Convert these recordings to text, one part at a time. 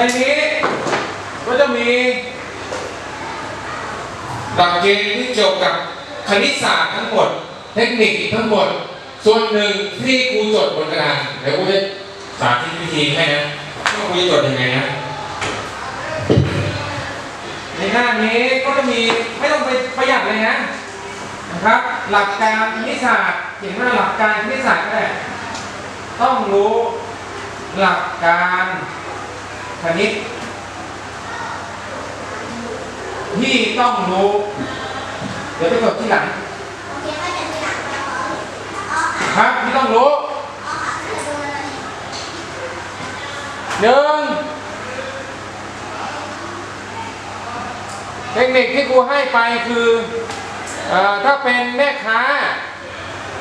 ในนี้ก็จะมีหลักเกณฑ์ที่เกี่ยวกับคณิตศาสตร์ทั้งหมด เทคนิคทั้งหมด ส่วนหนึ่งที่ครูจดบนกระดานเดี๋ยวครูจะสาธิตวิธีให้นะว่าครูจะจดยังไงนะในหน้านี้ก็จะมีไม่ต้องไปประหยัดเลยนะนะครับ หลักการคณิตศาสตร์เขียนว่าหลักการคณิตศาสตร์ก็ได้ต้องรู้หลักการ คณิต ที่ต้องรู้ เดี๋ยวไปจดที่หลังครับที่ต้องรู้หนึ่งเทคนิคที่ครูให้ไปคืออถ้าเป็นแม่ค้า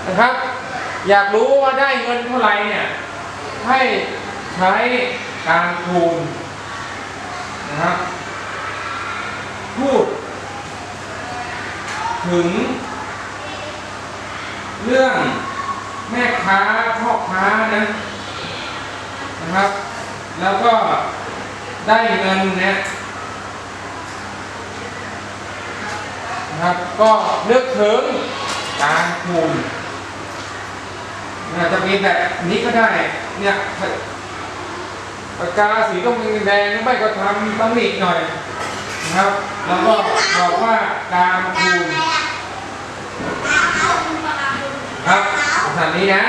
นะครับ อยากรู้ว่าได้เงินเท่าไหร่เนี่ยให้ใช้ การคูณนะครับพูด ถึง เรื่องแม่ค้าพ่อค้านะนะครับ แล้วก็ได้เงินเนี่ยนะครับ ก็นึกถึงการคูณอาจจะเป็นแบบนี้ก็ได้เนี่ย ปากกาสีต้องแดงไม่ก็ทำต้องหนีหน่อยนะครับแล้วก็บอกว่าการคูณครับสันนี้นะ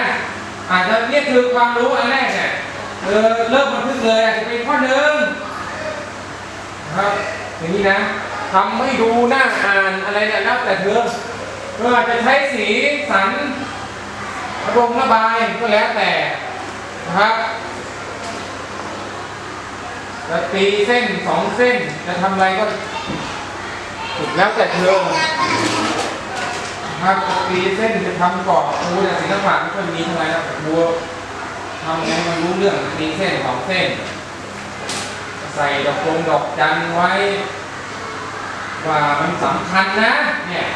อาจจะเนี่ยคือความรู้อันแรกเนี่ยเออเริ่มมันพึ่งเลยอาจจะเป็นข้อหนึ่งนะครับอย่างนี้นะทำให้ดูหน้าอ่านอะไรเนี่ยแล้วแต่เธอเธออาจจะใช้สีสันอารมณ์ระบายก็แล้วแต่นะครับ จะตีเส้นสองเส้นจะทำอะไรก็สุดแล้วแต่เธอนะครับตีเส้นจะทำกรอบครูเนี่ยศิลปะไม่ค่อยมีเท่าไหร่แล้วแต่ครูทำไงมันรู้เรื่องตีเส้นสองเส้น ใส่ดอกโงดอกจันไว้ ว่ามันสำคัญนะเนี่ย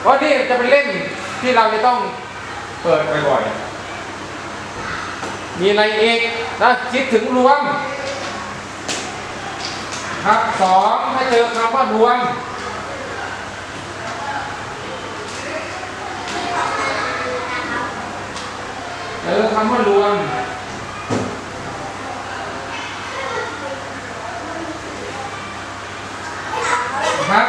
เพราะนี่จะเป็นเล่มที่เราจะต้องเปิดบ่อยๆมีอะไรอีกนะคิดถึงรวม ครับสองถ้าเจอคำว่ารวมเจอคำว่ารวมครับ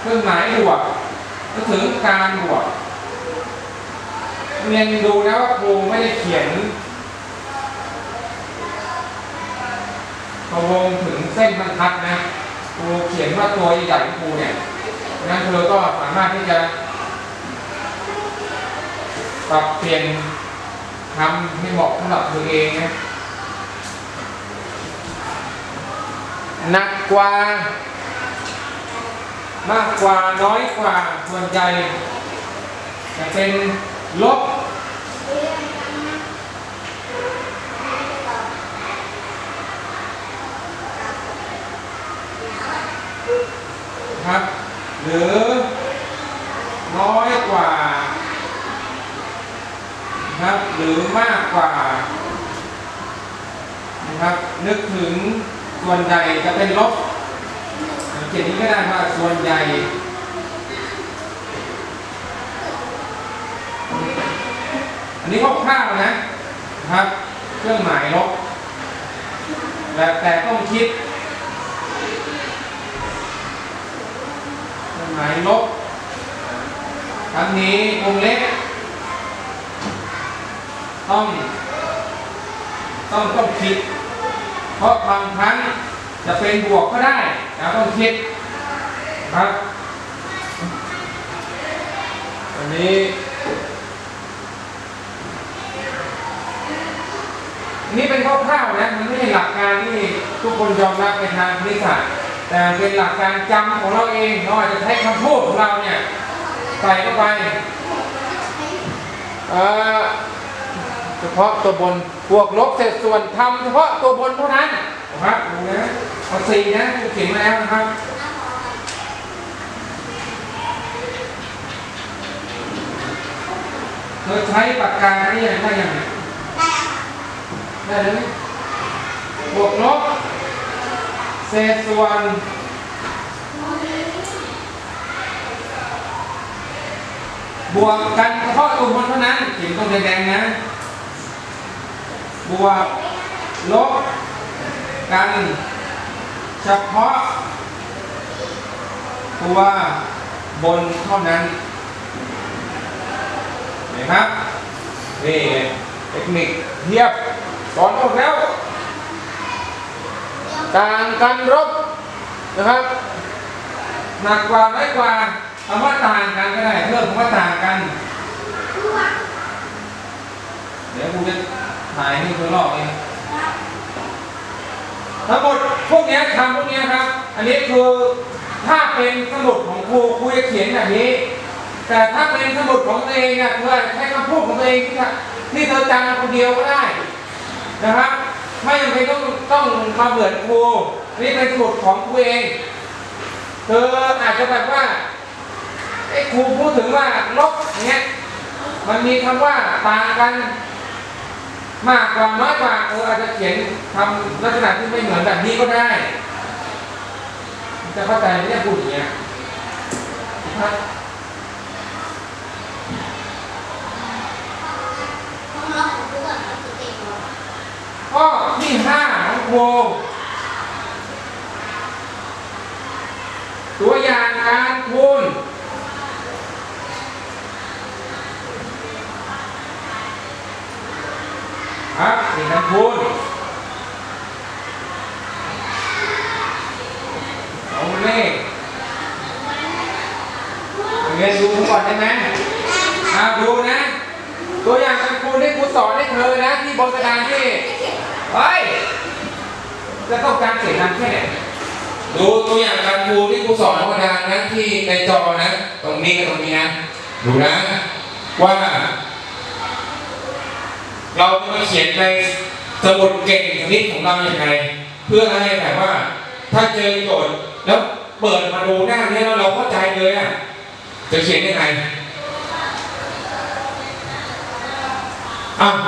เครื่องหมายบวกก็ถึงการบวกเรียนดูนะว่าครูไม่ได้เขียน พะวงถึงเส้นบรรทัดนะครูเขียนว่าตัวใหญ่ของครูเนี่ยนั้นเธอก็สามารถที่จะปรับเปลี่ยนทำให้เหมาะสำหรับตัวเองนะหนักกว่า มากกว่าน้อยกว่าส่วนใหญ่จะเป็นลบ ครับ หรือน้อยกว่านะครับหรือมากกว่านะครับ นึกถึงส่วนใหญ่จะเป็นลบเขียนนี้ก็ได้ว่าส่วนใหญ่อันนี้คร่าวๆนะนะครับ เครื่องหมายลบแต่แต่ต้องคิด เครื่อง หมายลบครั้งนี้วงเล็บต้อง ต้องต้องคิด เพราะบางครั้งจะเป็นบวกก็ได้เราต้องคิดครับอันนี้นี่เป็นคร่าวๆนะ มันไม่ใช่หลักการที่ทุกคนยอมรับในทางคณิตศาสตร์ แต่เป็นหลักการจำของเราเองเราอาจจะใช้คำพูดของเราเนี่ยใส่เข้าไปเอ่อเฉพาะตัวบนบวกลบเศษส่วนทำเฉพาะตัวบนเท่านั้นนะครับดูนะเอาสี่นะเขียนมาแล้วนะครับเธอใช้ปากกาได้ยังได้ยังได้ค่ะได้เลยบวกลบ เศษส่วนบวกกันเฉพาะตัวบนเท่านั้นเขียนตรงแดงๆนะ บวกลบกันเฉพาะตัวบนเท่านั้นเห็นไหมครับนี่เทคนิคเทียบสอนหมดแล้ว ต่างกันรบนะครับหนักกว่าน้อยกว่าคำว่าต่างกันก็ได้เพิ่มคำว่าต่างกัน เดี๋ยวกูจะถ่ายให้เธอลอกเองทั้งหมดพวกนี้คำพวกนี้ครับ อันนี้คือถ้าเป็นสมุดของครูครูจะเขียนแบบนี้ แต่ถ้าเป็นสมุดของตัวเองเนี่ยเธอใช้คำพูดของตัวเองที่ที่เธอจำคนเดียวก็ได้นะครับ ไม่จำเป็นต้องต้องมาเหมือนครูนี่เป็นสมุดของครูเองเธออาจจะแบบว่าไอ้ครูพูดถึงว่าลบอย่างเงี้ยมันมีคำว่าต่างกัน มากกว่าน้อยกว่าเอออาจจะเขียนทำลักษณะที่ไม่เหมือนแบบนี้ก็ได้จะเข้าใจไหมเนี่ยพูดอย่างเงี้ยครับ ของเราของกูก่อนของกูเองเหรอ ข้อที่ห้าของครูตัวอย่างการคูณครับนี่การคูณเอาเลขเรียนดูก่อนได้ไหมอ่าดูนะ ตัวอย่างการคูณที่ครูสอนให้เธอนะ ที่บนกระดานที่ เฮ้ยจะต้องการเสียงดังแค่ไหนดูตัวอย่างการครูที่ครูสอนบนกระดานนะที่ในจอนะ ตรงนี้กับตรงนี้นะดูนะ ว่า เราจะมาเขียนในสมุดเก่งชนิดของเราอย่างไรเพื่อให้แบบว่า ถ้าเจอโจทย์แล้วเปิดมาดูหน้านี้แล้วเราเข้าใจเลยอะจะเขียนยังไงอะ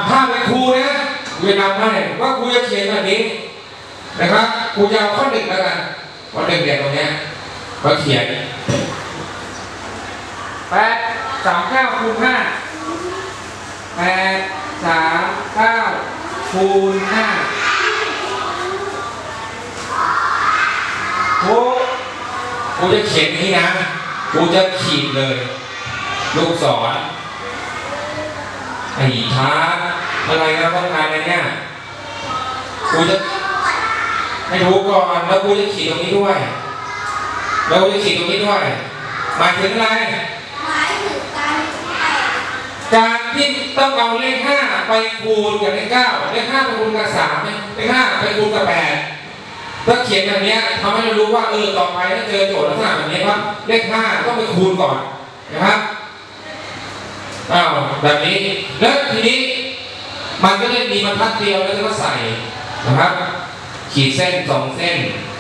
ถ้าเป็นครูนะ ครูจะนำให้ว่าครูจะเขียนแบบนี้นะครับครูจะเอาข้อหนึ่งแล้วกันข้อหนึ่งเรียตรงนี้ก็เขียนแปดสามเก้าคูณห้าแปดสามเก้าคูณห้าครูครูจะเขียนนี้นะครูจะขีดเลย ลูกศรไอ้ท้า อะไรนะต้องการอะไรเนี่ยกูจะให้ดูก่อนแล้วกูจะขีดตรงนี้ด้วย แล้วกูจะขีดตรงนี้ด้วยหมายถึงอะไรหมายถึงการกการที่ต้องเอาเลขห้าไปคูณกับเลขเก้าเลขห้าไปคูณกับสามเลขห้าไปคูณกับแปดถ้าเขียนแบบเนี้ยทำให้เรารู้ว่าเออต่อไปถ้าเจอโจทย์ลักษณะแบบนี้ครับเลขห้าต้องไปคูณก่อนนะครับอ้าวแบบนี้แล้วทีนี้ มันก็เลยมีบรรทัดเดียวแล้วก็ใส่นะครับ ขีดเส้นสองเส้น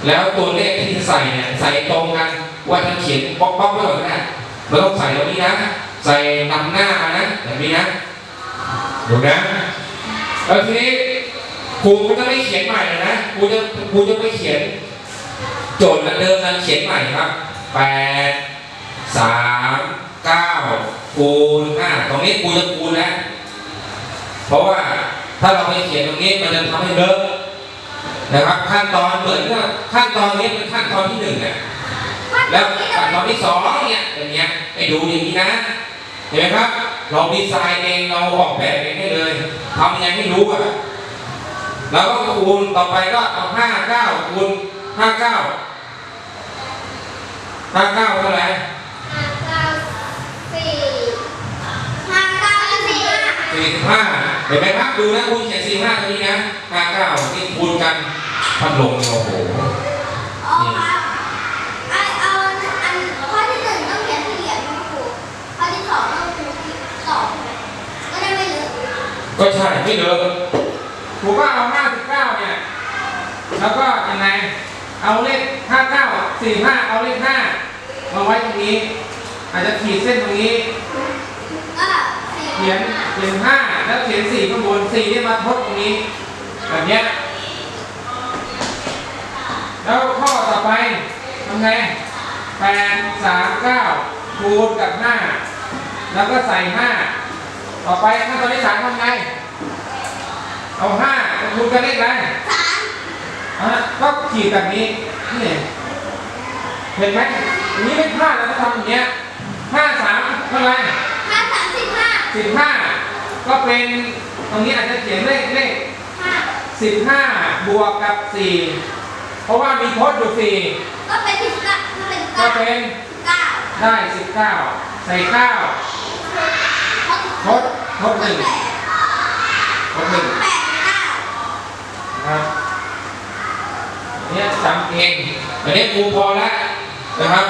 แล้วตัวเลขที่จะใส่เนี่ยใส่ตรงกันว่าจะเขียนบล็อกบล็อกไว้ก่อนนะเราต้องใส่ตรงนี้นะ ใส่นำหน้ามานะแบบนี้นะดูนะแล้วทีนี้ครูก็จะไม่เขียนใหม่เลยนะครูจะครูจะไม่เขียน โจทย์อันเดิมนั้นเขียนใหม่ครับแปดสามเก้าคูณห้าตรงนี้ครูจะคูณนะ เพราะว่าถ้าเราไปเขียนตรงนี้มันจะทำให้เลอะนะครับ ขั้นตอนเหมือนกับขั้นตอนนี้เป็นขั้นตอนที่หนึ่งนะแล้วขั้นตอนที่สองเนี่ยอย่างเงี้ยไปดูอย่างนี้นะเห็นไหมครับ เราดีไซน์เองเราออกแบบเองให้เลยทำยังไงให้รู้อะแล้วก็คูณต่อไปก็เอาห้าเก้าคูณห้าเก้าห้าเก้าเท่าไหร่ห้าเก้าสี่ห้าเก้าสี่สี่สิบห้า เห็นไหมครับดูนะคุณเขียนสี่ห้าตรงนี้นะห้าเก้านี่คูณกันพัดลมโอ้โหอ๋อครับอเอาอันอันข้อที่หนึ่งต้องเขียนที่เหลี่ยมนะครูข้อที่สองต้องคูณที่สองก็ได้ไม่เลอะก็ใช่ไม่เลอะผมว่าเอาห้าสิบเก้าเนี่ยแล้วก็ยังไงเอาเลขห้าเก้าสี่ห้าเอาเลขห้ามาไว้ตรงนี้ อาจจะขีดเส้นตรงนี้ก็สี่ เขียนเขียนห้าแล้วเขียนสี่ข้างบนสี่เนี่ยมาทดตรงนี้แบบเนี้ยแล้วข้อต่อไปทำไงแปดสามเก้าคูณกับห้าแล้วก็ใส่ห้าต่อไปขั้นตอนที่สามทำไง เอาห้าไปคูณกับเลขอะไรสามอะก็ขีดแบบนี้นี่เห็นไหมอันนี้ไม่พลาดเราก็ทำอย่างเงี้ยห้าสามเท่าไหร่ห้าสาม สิบห้าสิบห้าก็เป็นตรงนี้อาจจะเขียนเลขเลขห้าสิบห้าบวกกับสี่เพราะว่ามีทดอยู่สี่ก็เป็นสิบเก้าก็เป็นก็เก้าเป็นเก้าได้สิบเก้าใส่เก้าทดทดหนึ่งแปดทดหนึ่งแปดเก้านะครับอันเนี่ยจำเองอันนี้ครูพอแล้วนะครับ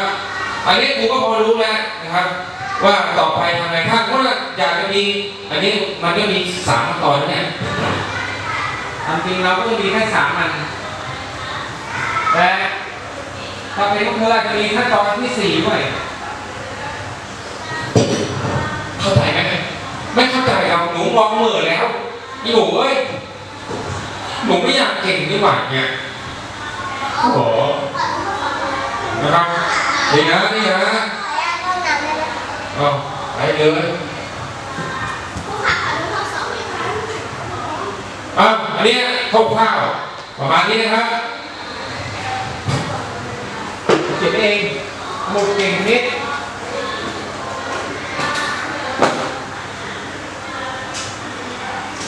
อันนี้ครูก็พอรู้แล้วนะครับ ว่าต่อไปทำไงถ้าก็อยากจะมี อันนี้มันก็มีสามขั้นตอนนะเนี่ยทำจริงเราก็จะมีแค่สามอันแต่ถ้าเป็นพวกเธออาจจะมีขั้นตอนที่สี่ด้วยเข้าใจไหมไม่เข้าใจเอาหนูมองเหม่อแล้วอีหนูเอ้ยหนูไม่อยากเก่งดีกว่าเนี่ยโอ้โหนะครับนี่นะนี่นะ ไหมคะเอาไปเลยอะอันนี้คร่าวๆประมาณนี้นะครับเก็บเองหมดเก่งนิด